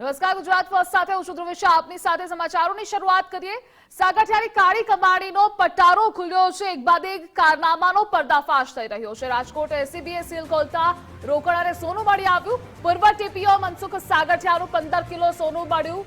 નમસ્કાર, ગુજરાત ફર્સ્ટ સાથે હું છું ધ્રુવિશા. આપની સાથે સમાચારોની શરૂઆત કરીએ. સાગઠિયાની કાળી કમાણીનો પટારો ખુલ્યો છે. એક બાદ એક કારનામાનો પર્દાફાશ થઈ રહ્યો છે. રાજકોટ એસીબીએ સીલ ખોલતા રોકડ અને સોનું મળી આવ્યું. પૂર્વ ટીપીઓ મનસુખ સાગઠિયાનું પંદર કિલો સોનું મળ્યું.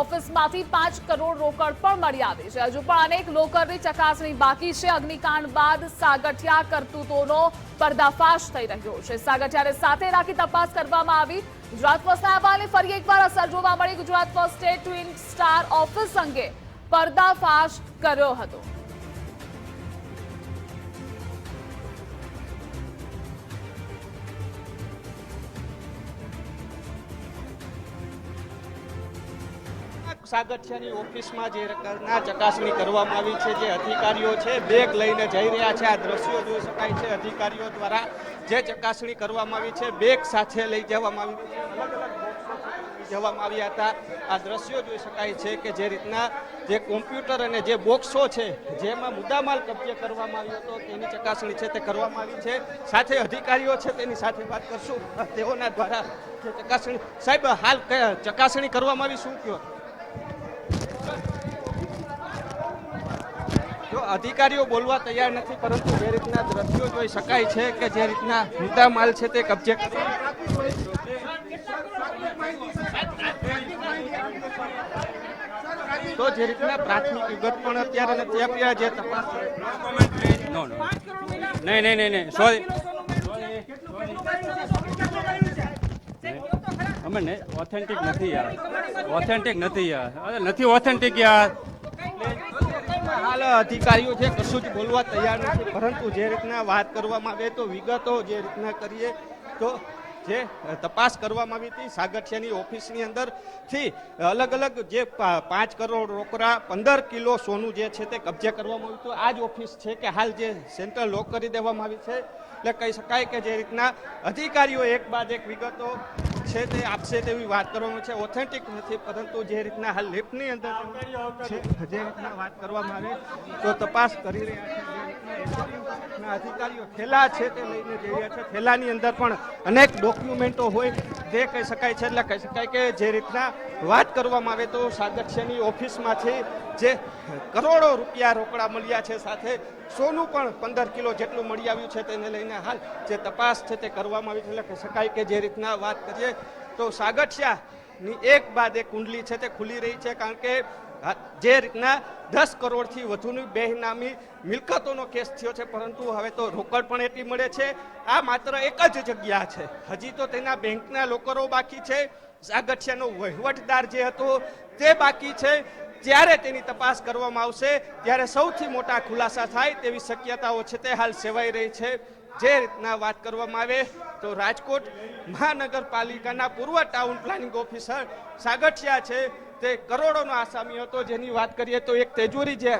ઓફિસમાંથી પાંચ કરોડ રોકડ પણ મળી આવી છે. હજુ પણ અનેક લોકરની ચકાસણી બાકી છે. અગ્નિકાંડ બાદ સાગઠિયા કરતૂતોનો પર્દાફાશ થઈ રહ્યો છે. સાગઠિયાને સાથે રાખી તપાસ કરવામાં આવી. ગુજરાત ફર્સ્ટના અહેવાલે ફરી એકવાર અસર જોવા મળી. ગુજરાત ફર્સ્ટે ટ્વિન સ્ટાર ઓફિસ અંગે પર્દાફાશ કર્યો હતો. સાગઠિયાની ઓફિસમાં જે રકમના ચકાસણી કરવામાં આવી છે, જે અધિકારીઓ છે, બેગ લઈને જઈ રહ્યા છે. આ દ્રશ્યો જોઈ શકાય છે. અધિકારીઓ દ્વારા જે ચકાસણી કરવામાં આવી છે, બેગ સાથે લઈ જવામાં આવી છે. જવામાં આવ્યા હતા. આ દ્રશ્યો જોઈ શકાય છે કે જે રીતના જે કોમ્પ્યુટર અને જે બોક્સો છે, જેમાં મુદ્દામાલ કબજે કરવામાં આવ્યો હતો, તેની ચકાસણી છે તે કરવામાં આવી છે. સાથે અધિકારીઓ છે તેની સાથે વાત કરશું. તેઓના દ્વારા ચકાસણી, સાહેબ, હાલ ચકાસણી કરવામાં આવી, શું કયો અધિકારીઓ બોલવા તૈયાર નથી, પરંતુ જે રીતના દ્રશ્યો જોઈ શકાય છે કે જે રીતના મુદ્દા માલ છે તે કબજે તો જે રીતના પ્રાથમિક વિગત પણ અત્યારે નથી આપ્યા, જે તપાસ નહીં નહીં નહીં નહીં સોરી અમે ઓથેન્ટિક નથી યાર. ઓથેન્ટિક નથી યાર. અરે નથી ઓથેન્ટિક યાર. હાલ અધિકારીઓ છે, કશું જ બોલવા તૈયાર નથી. પરંતુ જે રીતના વાત કરવામાં આવે, તો વિગતો જે રીતના કરીએ, તો જે તપાસ કરવામાં આવી હતી, સાગઠિયાની ઓફિસની અંદરથી અલગ અલગ જે પાંચ કરોડ રોકડા, પંદર કિલો સોનું જે છે તે કબજે કરવામાં આવ્યું હતું. આ જ ઓફિસ છે કે હાલ જે સેન્ટ્રલ લોક કરી દેવામાં આવી છે. એટલે કહી શકાય કે જે રીતના અધિકારીઓ એક બાદ એક વિગતો છે તે આપશે તેવી વાત કરવામાં છે. ઓથેન્ટિક નથી પરંતુ જે રીતના હાલ લિફ્ટની અંદર છે જે રીતના વાત કરવામાં આવે તો તપાસ કરી રહ્યા છે. જે રીતના અધિકારીઓ થેલા છે તે લઈને જઈ રહ્યા છે. થેલાની અંદર પણ અનેક ડોક્યુમેન્ટો હોય તે કહી શકાય છે એટલે કહી શકાય કે જે રીતના વાત કરવામાં આવે તો સાગઠિયાની ઓફિસમાંથી જે કરોડો રૂપિયા રોકડા મળ્યા છે સાથે સોનું પણ પંદર કિલો જેટલું મળી આવ્યું છે તેને લઈને હાલ જે તપાસ છે તે કરવામાં આવી છે. એટલે કહી શકાય કે જે રીતના વાત કરીએ તો સાગઠિયાની એક બાદ એક કુંડલી છે તે ખુલી રહી છે કારણ કે જે રીતના દસ કરોડથી વધુની બેનામી મિલકતોનો કેસ થયો છે, પરંતુ હવે તો રોકડ પણ એટલી મળે છે. આ માત્ર એક જ જગ્યા છે. હજી તો તેના બેંકના લોકરો બાકી છે. સાગઠિયાનો વહીવટદાર જે હતો તે બાકી છે. જ્યારે તેની તપાસ કરવામાં આવશે, ત્યારે સૌથી મોટા ખુલાસા થાય તેવી શક્યતાઓ છે તે હાલ સેવાઈ રહી છે. જે રીતના વાત કરવામાં આવે તો રાજકોટ મહાનગરપાલિકાના પૂર્વ ટાઉન પ્લાનિંગ ઓફિસર સાગઠિયા છે. તે કરોડોનો આસામી હતો. જેની વાત કરીએ તો એક તેજોરી જે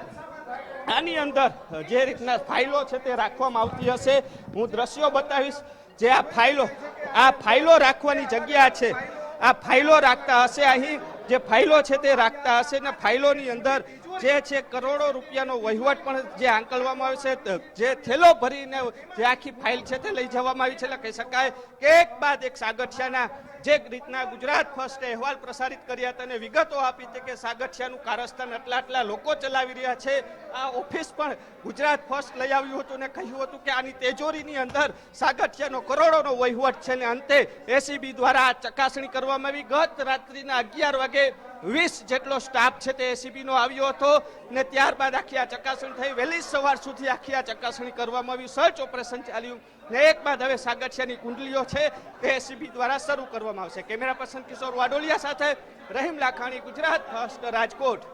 આની અંદર જે રીતના ફાઇલો છે તે રાખવામાં આવતી હશે. હું દ્રશ્યો બતાવીશ. જે આ ફાઇલો આ ફાઇલો રાખવાની જગ્યા છે. આ ફાઇલો રાખતા હશે અહીં. જે ફાઇલો છે તે રાખતા હશે ને ફાઇલોની અંદર જે છે કરોડો રૂપિયાનો વહીવટ પણ જે આંકલવામાં આવે છે જે થેલો ભરીને જે આખી ફાઇલ છે તે લઈ જવામાં આવી છે. એટલે કહી શકાય કે એક બાદ એક સાગઠિયાના જે રીતના ગુજરાત ફર્સ્ટે અહેવાલ પ્રસારિત કર્યા હતા અને વિગતો આપી હતી કે સાગઠિયાનું કારસ્થાન આટલા આટલા લોકો ચલાવી રહ્યા છે. આ ઓફિસ પણ ગુજરાત ફર્સ્ટ લઈ આવ્યું હતું અને કહ્યું હતું કે આની તેજોરીની અંદર સાગઠિયાનો કરોડોનો વહીવટ છે ને અંતે એસીબી દ્વારા આ ચકાસણી કરવામાં આવી. ગત રાત્રિના અગિયાર વાગે વીસ જેટલો સ્ટાફ છે તે એસીબી નો આવ્યો હતો ને ત્યારબાદ આખી આ ચકાસણી થઈ. વહેલી સવાર સુધી આખી આ ચકાસણી કરવામાં આવી. સર્ચ ઓપરેશન ચાલ્યું ને એક બાદ હવે સાગઠિયાની કુંડલીઓ છે તે એસીબી દ્વારા શરૂ કરવામાં આવશે. કેમેરા પર્સન કિશોર વાડોલિયા સાથે રહીમ લાખાણી, ગુજરાત, ફર્સ્ટ રાજકોટ.